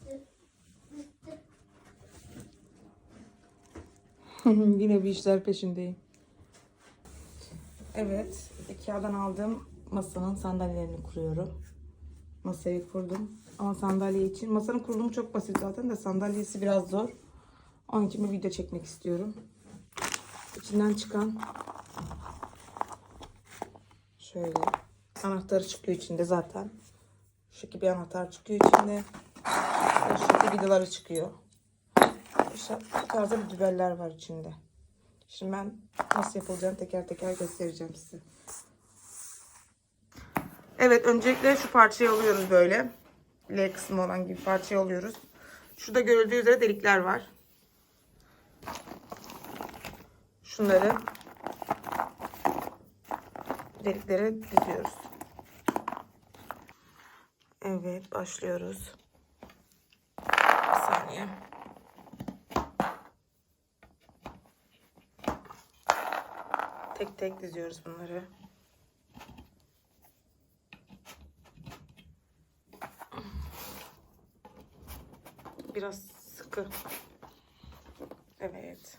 Yine bir işler peşindeyim. Evet, Ikea'dan aldığım masanın sandalyelerini kuruyorum. Masayı kurdum. Ama sandalye için, masanın kurulumu çok basit zaten de sandalyesi biraz zor. Onun için bir video çekmek istiyorum. İçinden çıkan şöyle anahtarı çıkıyor içinde zaten. Şu bir anahtar çıkıyor içinde. Şu şekilde vidaları çıkıyor. İşte bu tarzda bir dübeller var içinde. Şimdi ben nasıl yapılacağını teker teker göstereceğim size. Evet öncelikle şu parçayı alıyoruz böyle. L kısmı olan gibi parçayı alıyoruz. Şurada görüldüğü üzere delikler var. Şunları deliklere diziyoruz. Evet başlıyoruz. Saniye. Tek tek diziyoruz bunları. Biraz sıkı. Evet.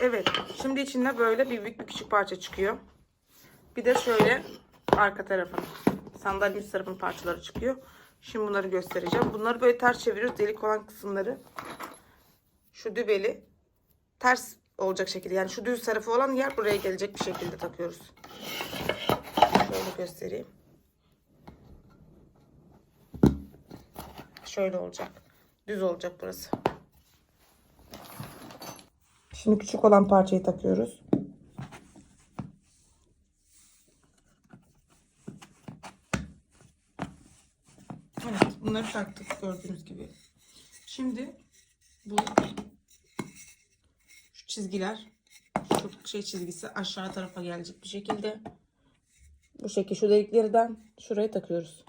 Evet. Şimdi içinde böyle bir büyük bir küçük parça çıkıyor. Bir de şöyle arka tarafın sandalyenin üst tarafın parçaları çıkıyor. Şimdi bunları göstereceğim. Bunları böyle ters çeviriyoruz. Delik olan kısımları şu dübeli ters olacak şekilde. Yani şu düz tarafı olan yer buraya gelecek bir şekilde takıyoruz. Şöyle göstereyim. Şöyle olacak. Düz olacak burası. Şimdi küçük olan parçayı takıyoruz. Evet, bunları taktık gördüğünüz gibi. Şimdi bu şu çizgiler şu şey çizgisi aşağı tarafa gelecek bir şekilde bu şekilde şu deliklerden şuraya takıyoruz.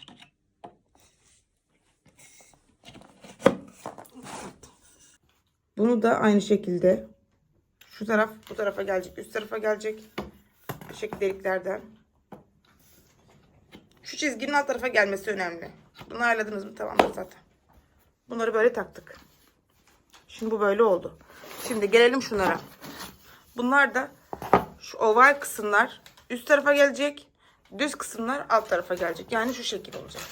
Bunu da aynı şekilde şu taraf bu tarafa gelecek, üst tarafa gelecek. Bu şekilde deliklerden. Şu çizginin alt tarafa gelmesi önemli. Bunu ayarladınız mı? Tamamdır zaten. Bunları böyle taktık. Şimdi bu böyle oldu. Şimdi gelelim şunlara. Bunlar da şu oval kısımlar üst tarafa gelecek. Düz kısımlar alt tarafa gelecek. Yani şu şekil olacak.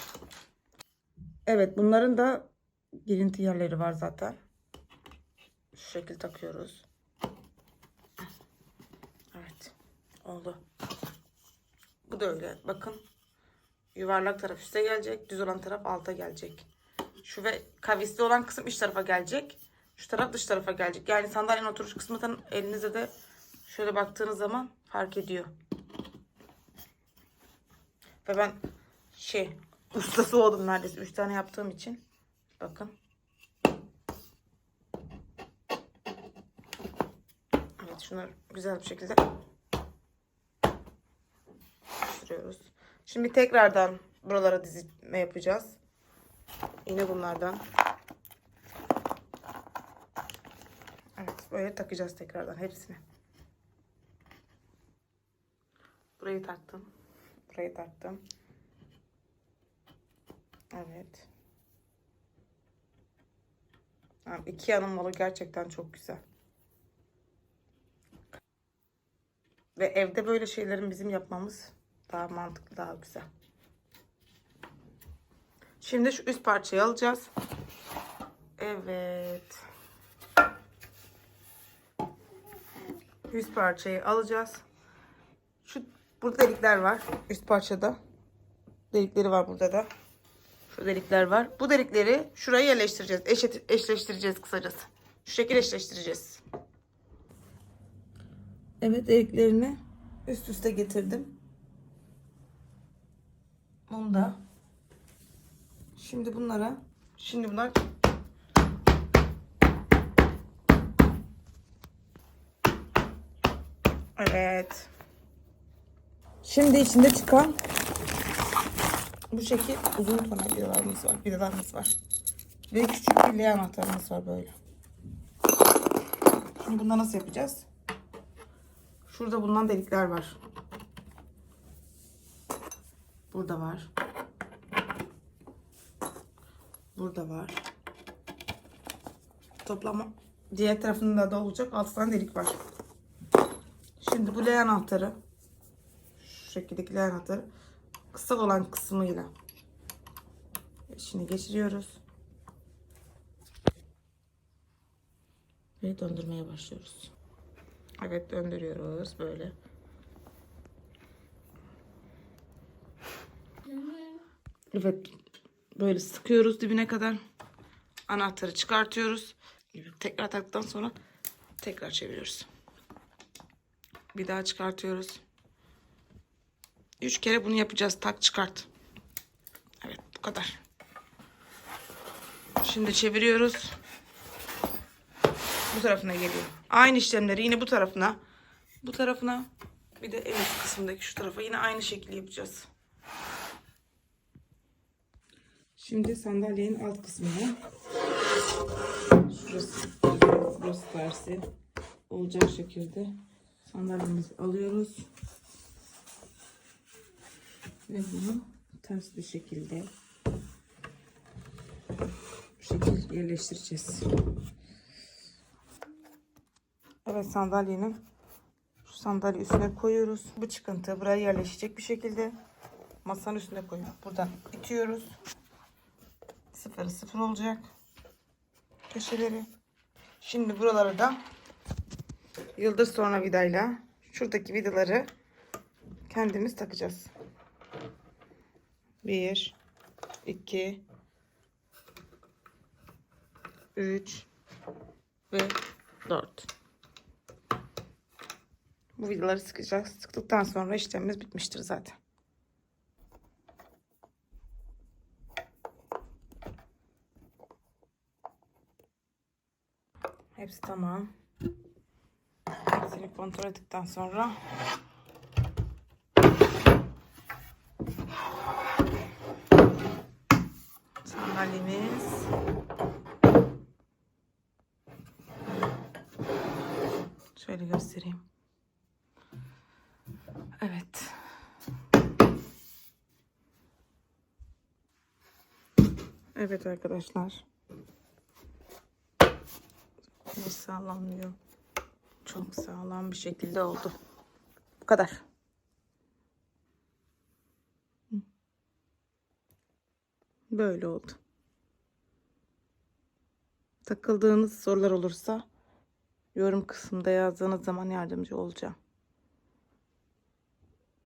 Evet bunların da girinti yerleri var zaten. Şu şekil takıyoruz. Evet. Oldu. Bu da öyle. Bakın. Yuvarlak taraf üste gelecek. Düz olan taraf alta gelecek. Şu ve kavisli olan kısım iç tarafa gelecek. Şu taraf dış tarafa gelecek. Yani sandalyenin oturuş kısmından elinize de şöyle baktığınız zaman fark ediyor. Ve ben şey ustası oldum neredeyse. Üç tane yaptığım için. Bakın. Evet şunları güzel bir şekilde sürüyoruz. Şimdi tekrardan buralara dizme yapacağız. Yine bunlardan. Evet böyle takacağız tekrardan hepsini. Burayı taktım. Burayı taktım. Evet. Yani iki yanın malı gerçekten çok güzel. Ve evde böyle şeylerin bizim yapmamız daha mantıklı, daha güzel. Şimdi şu üst parçayı alacağız. Evet. Üst parçayı alacağız. Şu burada delikler var üst parçada. Delikleri var burada da. Şu delikler var. Bu delikleri şuraya yerleştireceğiz. Eşit, eşleştireceğiz kısacası. Şu şekil eşleştireceğiz. Evet deliklerini üst üste getirdim. Bunu da. Şimdi bunlara şimdi bunlar Evet. Şimdi içinde çıkan bu şekil uzun tane vidalarımız var. Vidalarımız var. Ve küçük bir L anahtarımız var böyle. Şimdi bunları nasıl yapacağız? Şurada bulunan delikler var. Burada var. Burada var. Toplam diğer tarafında da olacak. 6 tane delik var. Şimdi bu L anahtarı şu şekildeki L anahtarı kısa olan kısmıyla içine geçiriyoruz. Ve döndürmeye başlıyoruz. Evet döndürüyoruz böyle. Evet böyle sıkıyoruz dibine kadar. Anahtarı çıkartıyoruz. Tekrar taktıktan sonra tekrar çeviriyoruz. Bir daha çıkartıyoruz. Üç kere bunu yapacağız. Tak çıkart. Evet bu kadar. Şimdi çeviriyoruz. Bu tarafına geliyor. Aynı işlemleri yine bu tarafına. Bu tarafına. Bir de üst kısımdaki şu tarafa yine aynı şekilde yapacağız. Şimdi sandalyenin alt kısmına. Şurası, burası tersi olacak şekilde sandalyemizi alıyoruz. Ve bunu ters bir şekilde bu şekilde yerleştireceğiz. Evet sandalyenin şu sandalye üstüne koyuyoruz. Bu çıkıntı buraya yerleşecek bir şekilde masanın üstüne koyuyoruz. Buradan itiyoruz. Sıfırı sıfır olacak. Köşeleri. Şimdi buraları da yıldız sonra vidayla şuradaki vidaları kendimiz takacağız. 1 2 3 ve 4 Bu vidaları sıkacağız. Sıktıktan sonra işlemimiz bitmiştir zaten. Hepsi tamam. Hepsini kontrol ettikten sonra sandalyemiz şöyle göstereyim. Evet. Evet arkadaşlar. Ne sağlam diyor. Çok sağlam bir şekilde oldu. Bu kadar. Böyle oldu. Takıldığınız sorular olursa yorum kısmında yazdığınız zaman yardımcı olacağım.